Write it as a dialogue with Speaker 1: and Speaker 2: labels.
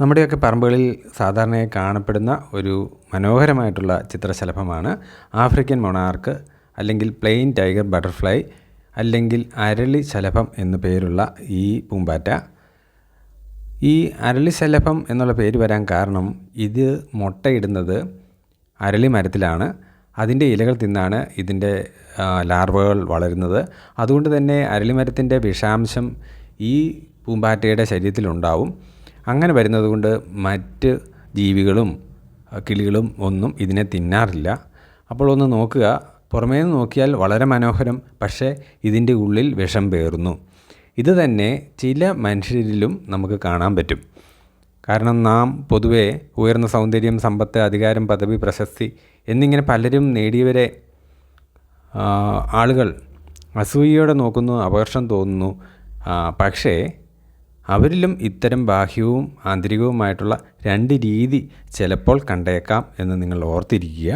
Speaker 1: നമ്മുടെയൊക്കെ പറമ്പുകളിൽ സാധാരണയായി കാണപ്പെടുന്ന ഒരു മനോഹരമായിട്ടുള്ള ചിത്രശലഭമാണ് ആഫ്രിക്കൻ മൊണാർക്ക് അല്ലെങ്കിൽ പ്ലെയിൻ ടൈഗർ ബട്ടർഫ്ലൈ അല്ലെങ്കിൽ അരളി ശലഭം എന്നു പേരുള്ള ഈ പൂമ്പാറ്റ. ഈ അരളി ശലഭം എന്നുള്ള പേര് വരാൻ കാരണം ഇത് മുട്ടയിടുന്നത് അരളി മരത്തിലാണ്. അതിന്റെ ഇലകൾ തിന്നാണ് ഇതിന്റെ ലാർവകൾ വളരുന്നത്. അതുകൊണ്ട് തന്നെ അരളി മരത്തിന്റെ വിഷാംശം ഈ പൂമ്പാറ്റയുടെ ശരീരത്തിലുണ്ടാവും. അങ്ങനെ വരുന്നത് കൊണ്ട് മറ്റ് ജീവികളും കിളികളും ഒന്നും ഇതിനെ തിന്നാറില്ല. അപ്പോൾ ഒന്ന് നോക്കുക. പുറമേ നിന്ന് നോക്കിയാൽ വളരെ മനോഹരം പക്ഷേ ഇതിന്റെ ഉള്ളിൽ വിഷം പേറുന്നു. ഇത് തന്നെ ചില മനുഷ്യരിലും നമുക്ക് കാണാൻ പറ്റും. കാരണം നാം പൊതുവേ ഉയർന്ന സൗന്ദര്യം സമ്പത്ത് അധികാരം പദവി പ്രശസ്തി എന്നിങ്ങനെ പലരും നേടിയവരെ ആളുകൾ അസൂയയോടെ നോക്കുന്നു അപകർഷം തോന്നുന്നു. പക്ഷേ അവരിലും ഇത്തരം ബാഹ്യവും ആന്തരികവുമായിട്ടുള്ള രണ്ട് രീതി ചിലപ്പോൾ കണ്ടേക്കാം എന്ന് നിങ്ങൾ ഓർത്തിരിക്കുക.